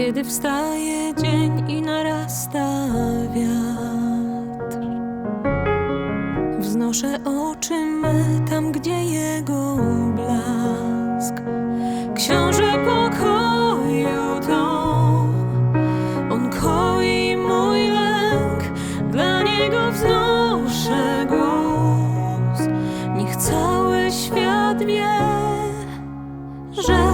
kiedy wstaje dzień i narasta wiatr. Wznoszę oczy me tam, gdzie jego blask. Książę pokoju to, on koi mój lęk, dla niego wznoszę głos. Niech cały świat wie, że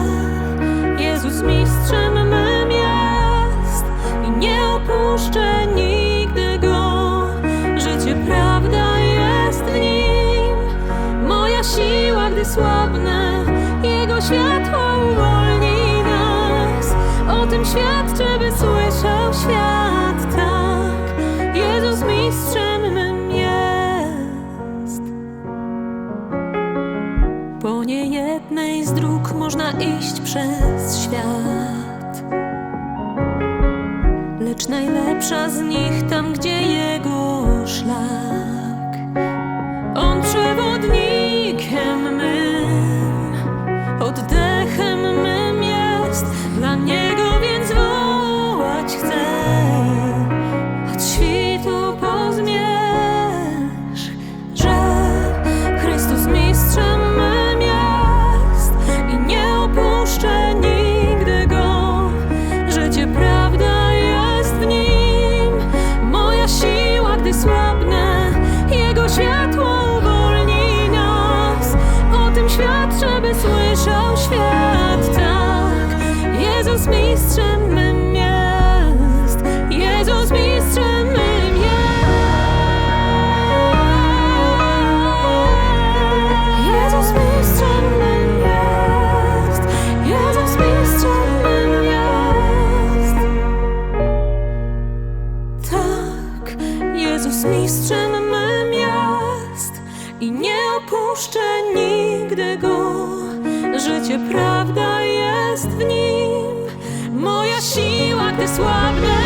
opuszczę nigdy go. Życie prawda jest w nim, moja siła, gdy słabnę, Jego światło uwolni nas. O tym świadczę, by słyszał świat tak. Jezus mistrzem mym jest. Po niejednej z dróg można iść przez świat. Lecz najlepsza z nich tam, gdzie jego szlak. Mistrzem mym jest, Jezus mistrzem mym jest. Jezus mistrzem mym jest, Jezus mistrzem mym jest. Tak, Jezus mistrzem mym jest i nie opuszczę nigdy go. Życie prawda siła, gdy słabnę.